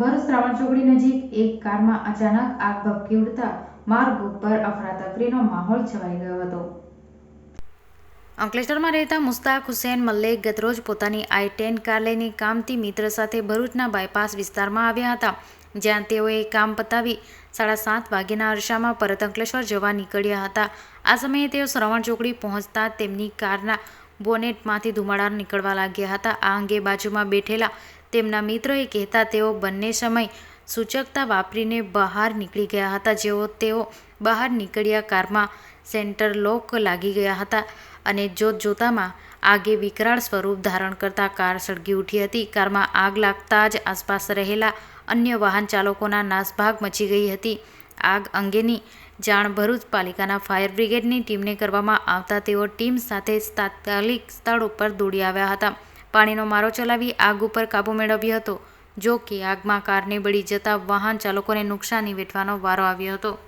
ભરૂચ શ્રાવણ ચોકડી નજીક એક કારમાં અચાનક આગ ભભકી ઉડતા માર્ગ ઉપર અફરાતફરીનો માહોલ છવાઈ ગયો હતો. અંકલેશ્વરમાં રહેતા મુસ્તાક હુસેન મલ્લેક ગતરોજ પોતાની આઈ ટેન કાર લઈને કામથી મિત્ર સાથે ભરૂચના બાયપાસ વિસ્તારમાં આવ્યા હતા, જ્યાં તેઓએ કામ પતાવી સાડા સાત વાગ્યાના અરસામાં પરત અંકલેશ્વર જવા નીકળ્યા હતા. આ સમયે તેઓ શ્રવણ ચોકડી પહોંચતા તેમની કારના બોનેટમાંથી ધુમાડા નીકળવા લાગ્યા હતા. આ અંગે બાજુમાં બેઠેલા તેમના મિત્રોએ કહેતા તેઓ બંને સમય સૂચકતા વાપરીને બહાર નીકળી ગયા હતા. જેઓ તેઓ બહાર નીકળ્યા કારમાં સેન્ટર લોક લાગી ગયા હતા અને જોત જોતામાં આગે વિકરાળ સ્વરૂપ ધારણ કરતા કાર સળગી ઉઠી હતી. કારમાં આગ લાગતા જ આસપાસ રહેલા અન્ય વાહન ચાલકોના નાસભાગ મચી ગઈ હતી. આગ અંગેની જાણ ભરૂચ પાલિકાના ફાયર બ્રિગેડની ટીમને કરવામાં આવતા તેઓ ટીમ સાથે તાત્કાલિક સ્થળ ઉપર દોડી આવ્યા હતા. પાણીનો મારો ચલાવી આગ ઉપર કાબૂ મેળવ્યો હતો, જો કે આગમાં કારને બળી જતા વાહન ચાલકોને નુકસાની વેઠવાનો વારો આવ્યો હતો.